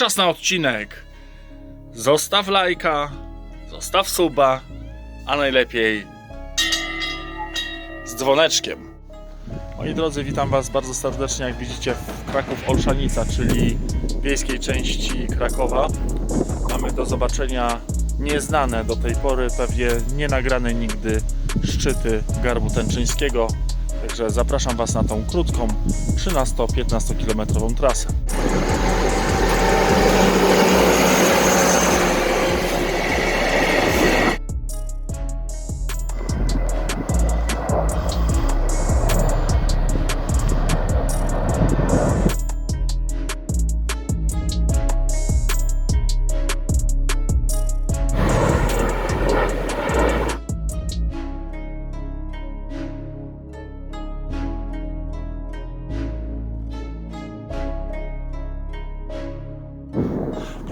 czas na odcinek. Zostaw lajka, zostaw suba, a najlepiej z dzwoneczkiem. Moi drodzy, witam Was bardzo serdecznie, jak widzicie, w Kraków Olszanica, czyli wiejskiej części Krakowa. Mamy do zobaczenia nieznane do tej pory, pewnie nie nagrane nigdy szczyty Garbu Tęczyńskiego. Także zapraszam Was na tą krótką, 13-15 kilometrową trasę.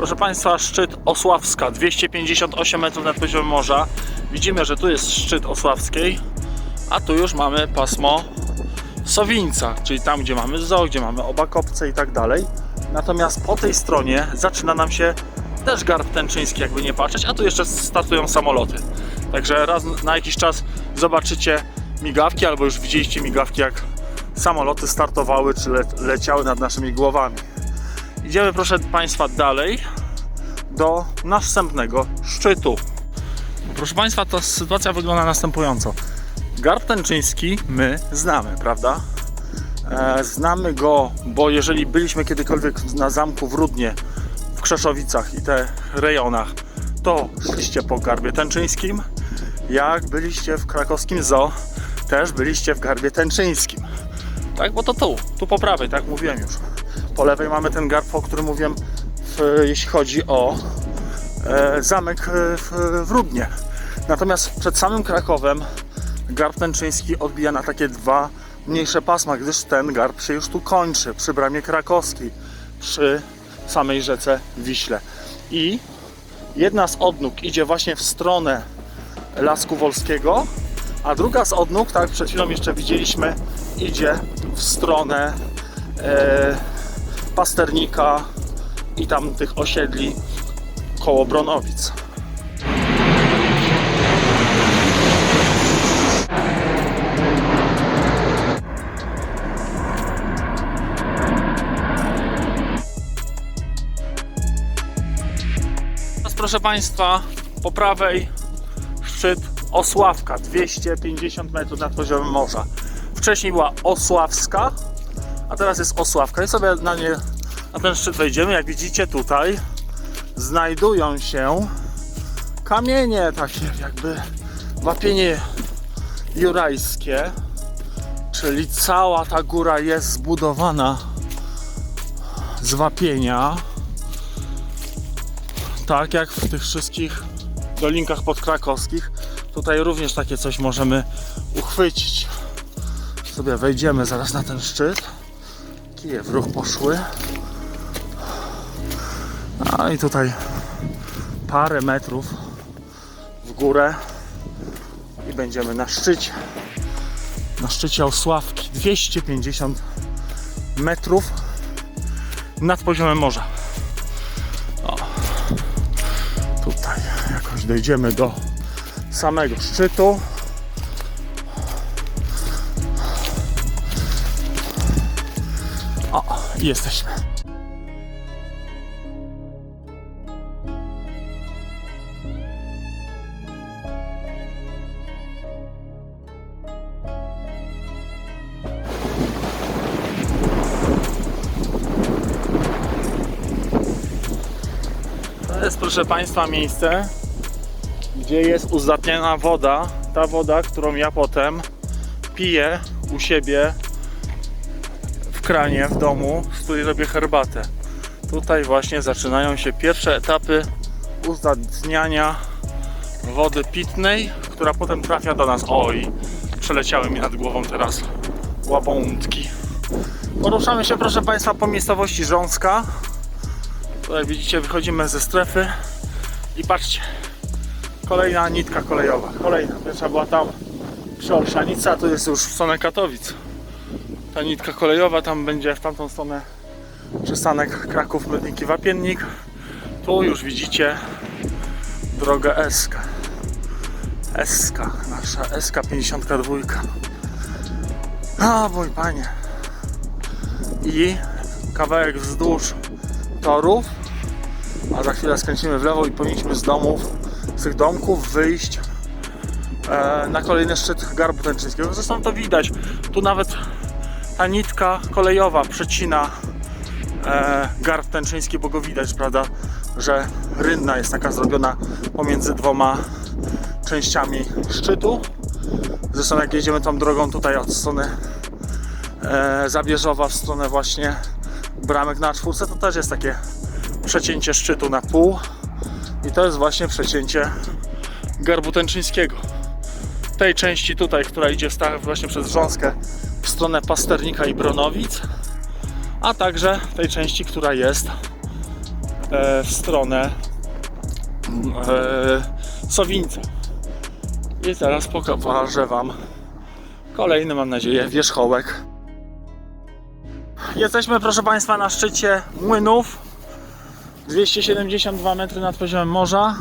Proszę Państwa, szczyt Osławska, 258 metrów nad poziomem morza. Widzimy, że tu jest szczyt Osławskiej, a tu już mamy pasmo Sowińca, czyli tam, gdzie mamy zoo, gdzie mamy oba kopce i tak dalej. Natomiast po tej stronie zaczyna nam się też garb tęczyński, jakby nie patrzeć, a tu jeszcze startują samoloty. Także raz na jakiś czas zobaczycie migawki, albo już widzieliście migawki, jak samoloty startowały czy le leciały nad naszymi głowami. Idziemy, proszę Państwa, dalej do następnego szczytu. Proszę Państwa, ta sytuacja wygląda następująco. Garb Tęczyński my znamy, prawda? E, znamy go, bo jeżeli byliśmy kiedykolwiek na zamku w Rudnie, w Krzeszowicach i te rejonach, to szliście po Garbie Tęczyńskim. Jak byliście w krakowskim zoo, też byliście w Garbie Tęczyńskim. Tak, bo to tu, tu po prawej, tak mówiłem już. Po lewej mamy ten garb, o którym mówiłem, jeśli chodzi o e, zamek e, w, Rudnie. Natomiast przed samym Krakowem garb tęczyński odbija na takie dwa mniejsze pasma, gdyż ten garb się już tu kończy przy bramie krakowskiej, przy samej rzece Wiśle. I jedna z odnóg idzie właśnie w stronę Lasku Wolskiego, a druga z odnóg, tak przed chwilą jeszcze widzieliśmy, idzie w stronę e, Pasternika i tam tych osiedli koło Bronowic. Teraz proszę Państwa, po prawej szczyt Osławka, 250 metrów nad poziomem morza. Wcześniej była Osławska, a teraz jest Osławka. I sobie na, nie, na ten szczyt wejdziemy. Jak widzicie tutaj znajdują się kamienie takie jakby wapienie jurajskie, czyli cała ta góra jest zbudowana z wapienia. Tak jak w tych wszystkich dolinkach podkrakowskich. Tutaj również takie coś możemy uchwycić. Sobie wejdziemy zaraz na ten szczyt. Kije w ruch poszły. A i tutaj parę metrów w górę i będziemy na szczycie. Na szczycie Osławki 250 metrów nad poziomem morza. O. Tutaj jakoś dojdziemy do samego szczytu. O, jesteśmy. Jest, proszę Państwa, miejsce, gdzie jest uzdatniana woda. Ta woda, którą ja potem piję u siebie w kranie w domu, z której robię herbatę. Tutaj właśnie zaczynają się pierwsze etapy uzdatniania wody pitnej, która potem trafia do nas. Oj, przeleciały mi nad głową teraz łabądki. Poruszamy się, proszę Państwa, po miejscowości Rząska. Tu jak widzicie, wychodzimy ze strefy i patrzcie, kolejna nitka kolejowa. Kolejna, pierwsza była tam przy Olszanicy, a tu jest już w stronę Katowic. Ta nitka kolejowa tam będzie w tamtą stronę przystanek Kraków Mydniki Wapiennik. Tu już widzicie drogę SK. SK, nasza SK 52. A mój panie. I kawałek wzdłuż torów, a za chwilę skręcimy w lewo i powinniśmy z domów, z tych domków wyjść e, na kolejny szczyt Garbu Tęczyńskiego. Zresztą to widać. Tu nawet ta nitka kolejowa przecina e, Garb Tęczyński, bo go widać, prawda, że rynna jest taka zrobiona pomiędzy dwoma częściami szczytu. Zresztą jak jedziemy tą drogą tutaj od strony e, Zabierzowa w stronę właśnie bramek na czwórce, to też jest takie przecięcie szczytu na pół i to jest właśnie przecięcie Garbu Tęczyńskiego. Tej części tutaj, która idzie właśnie przez Rząskę w stronę Pasternika i Bronowic, a także tej części, która jest e, w stronę e, Sowińca. I teraz pokażę Wam kolejny, mam nadzieję, wierzchołek. Jesteśmy, proszę Państwa, na szczycie młynów. 272 metry nad poziomem morza.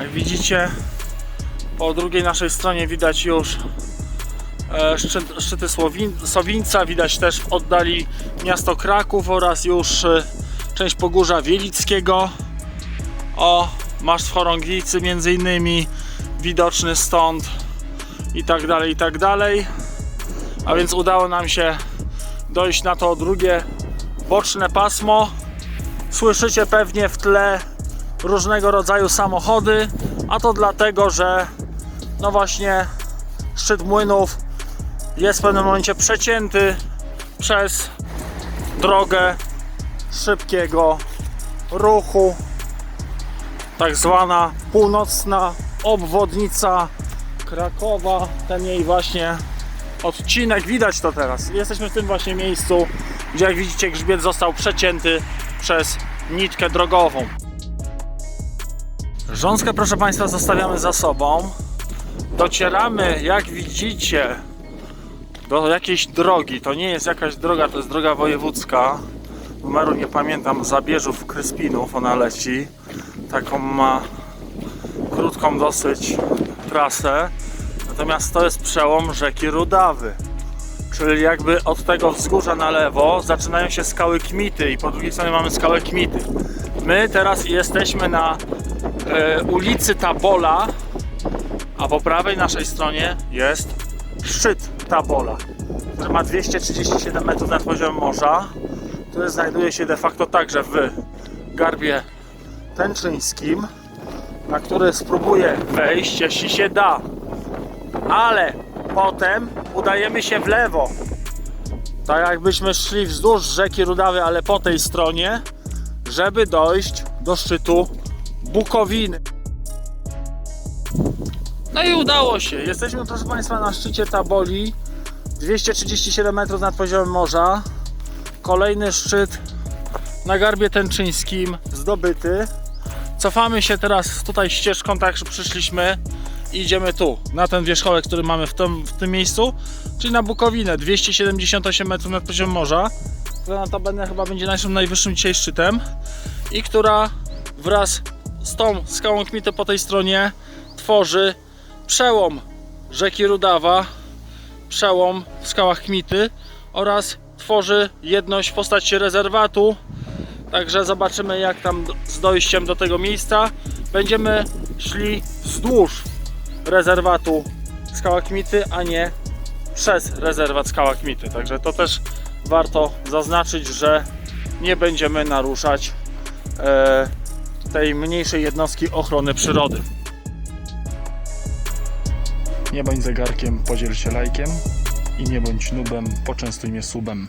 Jak widzicie, po drugiej naszej stronie widać już e, szczyt, szczyty Sowińca, widać też w oddali miasto Kraków oraz już e, część Pogórza Wielickiego. O, masz w Chorąglicy między innymi widoczny stąd i tak dalej, i tak dalej. A więc udało nam się dojść na to drugie boczne pasmo. Słyszycie pewnie w tle różnego rodzaju samochody, a to dlatego, że no właśnie szczyt młynów jest w pewnym momencie przecięty przez drogę szybkiego ruchu, tak zwana północna obwodnica Krakowa, ten jej właśnie odcinek, widać to teraz. Jesteśmy w tym właśnie miejscu, gdzie jak widzicie grzbiet został przecięty przez nitkę drogową. Rząskę, proszę Państwa, zostawiamy za sobą. Docieramy, jak widzicie, do jakiejś drogi. To nie jest jakaś droga, to jest droga wojewódzka. Numeru nie pamiętam, Zabierzów Kryspinów ona leci. Taką ma krótką dosyć trasę. Natomiast to jest przełom rzeki Rudawy. Czyli jakby od tego wzgórza na lewo zaczynają się skały Kmity i po drugiej stronie mamy skałę Kmity. My teraz jesteśmy na e, ulicy Tabola, a po prawej naszej stronie jest szczyt Tabola, który ma 237 metrów nad poziomem morza, który znajduje się de facto także w garbie tęczyńskim, na który spróbuję wejść, jeśli się da. Ale potem udajemy się w lewo. Tak jakbyśmy szli wzdłuż rzeki Rudawy, ale po tej stronie, żeby dojść do szczytu Bukowiny. No i udało się. Jesteśmy, proszę Państwa, na szczycie Taboli. 237 metrów nad poziomem morza. Kolejny szczyt na Garbie Tęczyńskim zdobyty. Cofamy się teraz tutaj ścieżką, tak jak przyszliśmy. I idziemy tu, na ten wierzchołek, który mamy w tym, w tym miejscu, czyli na Bukowinę, 278 metrów nad poziomem morza, która notabene chyba będzie naszym najwyższym dzisiaj szczytem i która wraz z tą skałą Kmity po tej stronie tworzy przełom rzeki Rudawa, przełom w skałach Kmity oraz tworzy jedność w postaci rezerwatu. Także zobaczymy jak tam z dojściem do tego miejsca. Będziemy szli wzdłuż rezerwatu Skała Kmity, a nie przez rezerwat Skała Kmity. Także to też warto zaznaczyć, że nie będziemy naruszać e, tej mniejszej jednostki ochrony przyrody. Nie bądź zegarkiem, podziel się lajkiem i nie bądź nubem, poczęstuj mnie subem.